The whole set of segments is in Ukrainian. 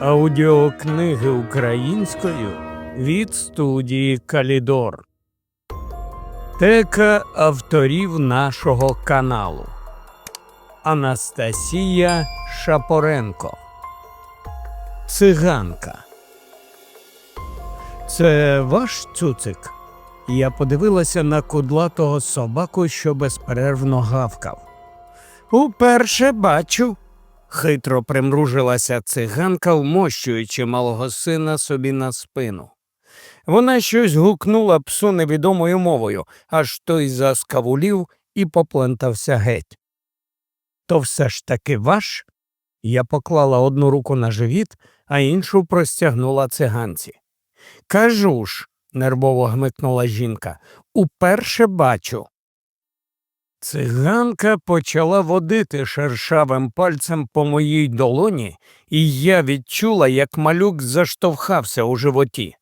Аудіокниги українською від студії Калідор. Тека авторів нашого каналу Анастасія Шапоренко. Циганка. Це ваш цуцик? Я подивилася на кудлатого собаку, що безперервно гавкав. Уперше бачу. Хитро примружилася циганка, вмощуючи малого сина собі на спину. Вона щось гукнула псу невідомою мовою, аж той заскавулів і поплентався геть. То все ж таки ваш? Я поклала одну руку на живіт, а іншу простягнула циганці. Кажу ж, нервово гмикнула жінка, уперше бачу. Циганка почала водити шершавим пальцем по моїй долоні, і я відчула, як малюк заштовхався у животі.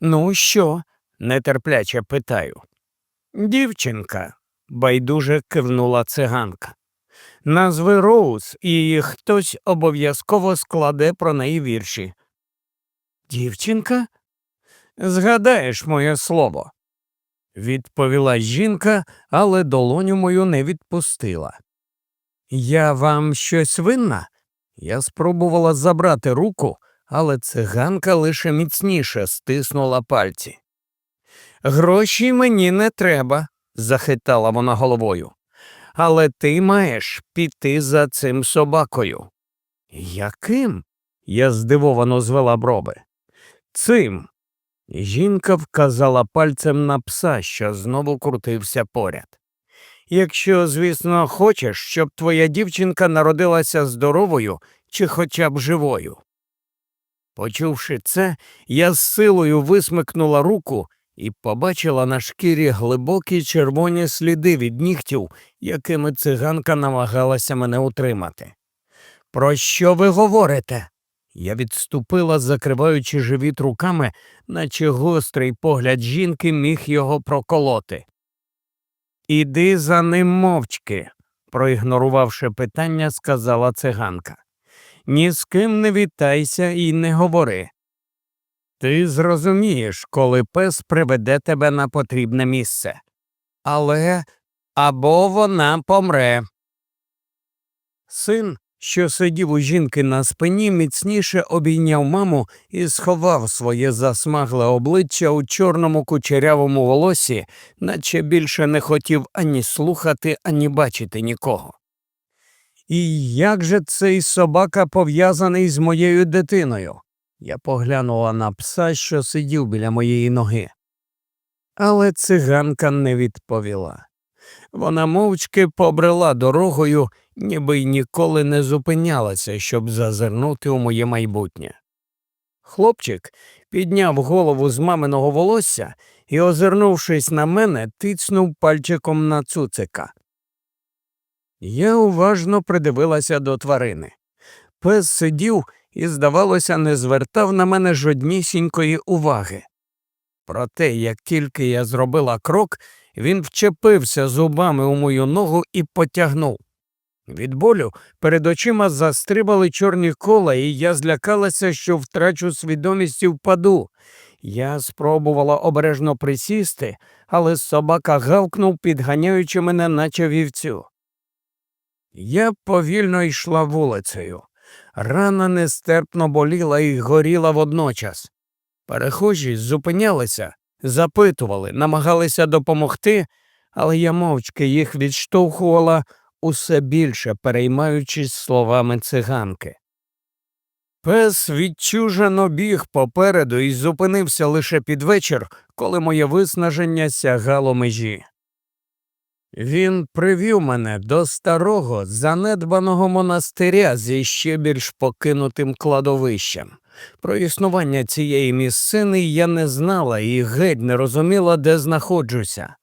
Ну, що? нетерпляче питаю. Дівчинка, байдуже кивнула циганка. Назви Роуз, і хтось обов'язково складе про неї вірші. Дівчинка? Згадаєш моє слово відповіла жінка, але долоню мою не відпустила. Я вам щось винна? Я спробувала забрати руку, але циганка лише міцніше стиснула пальці. Гроші мені не треба, захитала вона головою. Але ти маєш піти за цим собакою. Яким? Я здивовано звела брови. Цим. Жінка вказала пальцем на пса, що знову крутився поряд. Якщо, звісно, хочеш, щоб твоя дівчинка народилася здоровою чи хоча б живою. Почувши це, я з силою висмикнула руку і побачила на шкірі глибокі червоні сліди від нігтів, якими циганка намагалася мене утримати. Про що ви говорите? Я відступила, закриваючи живіт руками, наче гострий погляд жінки міг його проколоти. Іди за ним мовчки, проігнорувавши питання, сказала циганка. Ні з ким не вітайся і не говори. Ти зрозумієш, коли пес приведе тебе на потрібне місце. Але або вона помре. Син що сидів у жінки на спині, міцніше обійняв маму і сховав своє засмагле обличчя у чорному кучерявому волосі, наче більше не хотів ані слухати, ані бачити нікого. І як же цей собака пов'язаний з моєю дитиною? Я поглянула на пса, що сидів біля моєї ноги. Але циганка не відповіла. Вона мовчки побрела дорогою ніби й ніколи не зупинялася, щоб зазирнути у моє майбутнє. Хлопчик підняв голову з маминого волосся і, озирнувшись на мене, тицнув пальчиком на цуцика. Я уважно придивилася до тварини. Пес сидів і, здавалося, не звертав на мене жоднісінької уваги. Проте, як тільки я зробила крок, він вчепився зубами у мою ногу і потягнув. Від болю перед очима застрибали чорні кола, і я злякалася, що втрачу свідомість і впаду. Я спробувала обережно присісти, але собака гавкнув, підганяючи мене, наче вівцю. Я повільно йшла вулицею. Рана нестерпно боліла і горіла водночас. Перехожі зупинялися, запитували, намагалися допомогти, але я мовчки їх відштовхувала усе більше переймаючись словами циганки. Пес відчужено біг попереду і зупинився лише під вечір, коли моє виснаження сягало межі. Він привів мене до старого, занедбаного монастиря зі ще більш покинутим кладовищем. Про існування цієї місцини я не знала і геть не розуміла, де знаходжуся.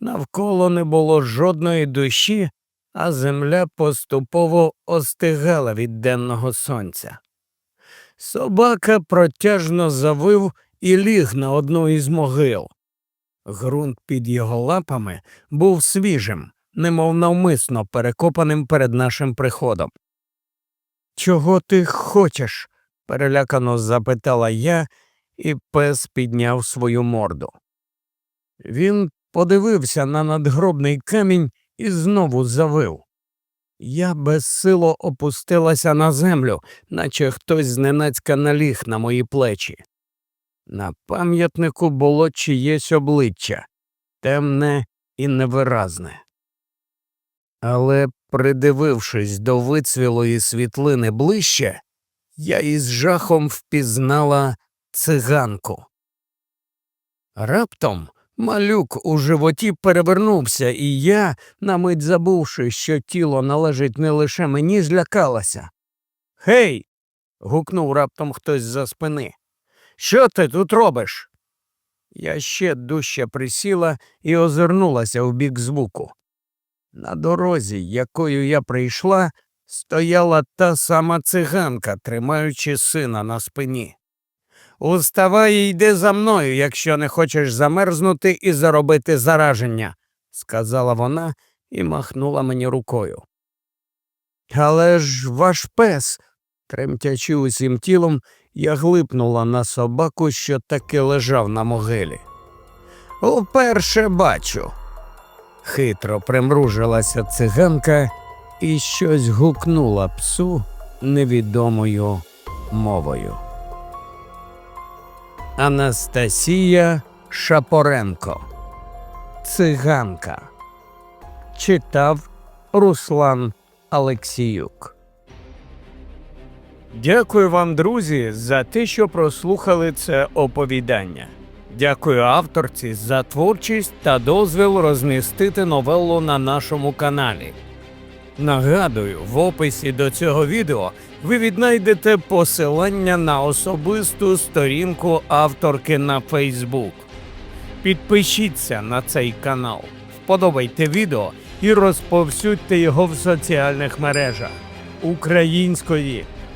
Навколо не було жодної душі, а земля поступово остигала від денного сонця. Собака протяжно завив і ліг на одну із могил. Грунт під його лапами був свіжим, немов навмисно перекопаним перед нашим приходом. Чого ти хочеш? перелякано запитала я, і пес підняв свою морду. Він подивився на надгробний камінь і знову завив. Я безсило опустилася на землю, наче хтось зненацька наліг на мої плечі. На пам'ятнику було чиєсь обличчя темне і невиразне. Але, придивившись до вицвілої світлини ближче, я із жахом впізнала циганку. Раптом малюк у животі перевернувся, і я, на мить забувши, що тіло належить не лише мені, злякалася. Гей. гукнув раптом хтось за спини. Що ти тут робиш? Я ще дужче присіла і озирнулася в бік звуку. На дорозі, якою я прийшла, стояла та сама циганка, тримаючи сина на спині. Уставай і йди за мною, якщо не хочеш замерзнути і заробити зараження, сказала вона і махнула мені рукою. Але ж ваш пес, тремтячи усім тілом, я глипнула на собаку, що таки лежав на могилі. Уперше бачу. Хитро примружилася циганка і щось гукнула псу невідомою мовою. Анастасія Шапоренко. Циганка. Читав Руслан Алексіюк. Дякую вам, друзі, за те, що прослухали це оповідання. Дякую авторці за творчість та дозвіл розмістити новелу на нашому каналі. Нагадую, в описі до цього відео ви віднайдете посилання на особисту сторінку авторки на Фейсбук. Підпишіться на цей канал, вподобайте відео і розповсюдьте його в соціальних мережах. Української